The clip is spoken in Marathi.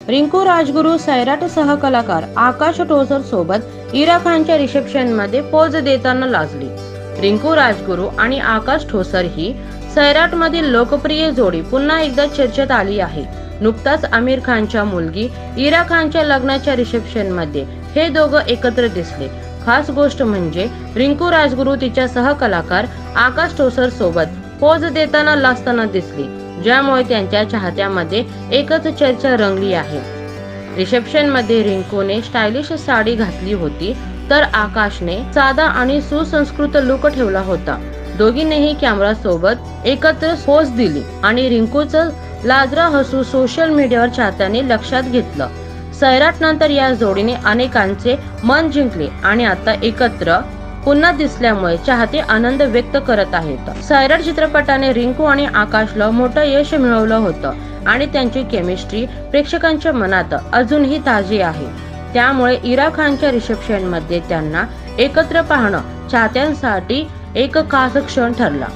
रिंकू राजगुरू सैराट सहकलाकार आकाश टोसर सोबत इरा खानच्या रिसेप्शनमध्ये पोज देताना लाजली. रिंकू राजगुरू आणि आकाश ठोसर ही सैराट मधील लोकप्रिय जोडी पुन्हा एकदा चर्चेत आली आहे. नुकताच आमिर खानच्या मुलगी इरा खानच्या लग्नाच्या रिसेप्शनमध्ये हे दोघं एकत्र दिसले. खास गोष्ट म्हणजे रिंकू राजगुरू तिच्या सहकलाकार आकाश ठोसर सोबत पोज देताना लाजताना दिसली. ज्यामुळे त्यांच्या चाहत्यामध्ये एकच चर्चा रंगली आहे. रिसेप्शनमध्ये रिंकूने स्टायलिश साडी घातली होती तर आकाशने साधा आणि सुसंस्कृत लुक ठेवला होता. दोघींनीही कॅमेरा सोबत एकत्र पोज दिली आणि रिंकूचं लाजरा हसू सोशल मीडियावर चाहत्यांनी लक्षात घेतलं. सैराट नंतर या जोडीने अनेकांचे मन जिंकले आणि आता एकत्र पुन्हा दिसल्यामुळे चाहते आनंद व्यक्त करत आहेत. सैराट चित्रपटाने रिंकू आणि आकाशला मोठं यश मिळवलं होतं आणि त्यांची केमिस्ट्री प्रेक्षकांच्या मनात अजूनही ताजी आहे. त्यामुळे इरा खानच्या रिसेप्शनमध्ये त्यांना एकत्र पाहणं चाहत्यांसाठी एक खास क्षण ठरला.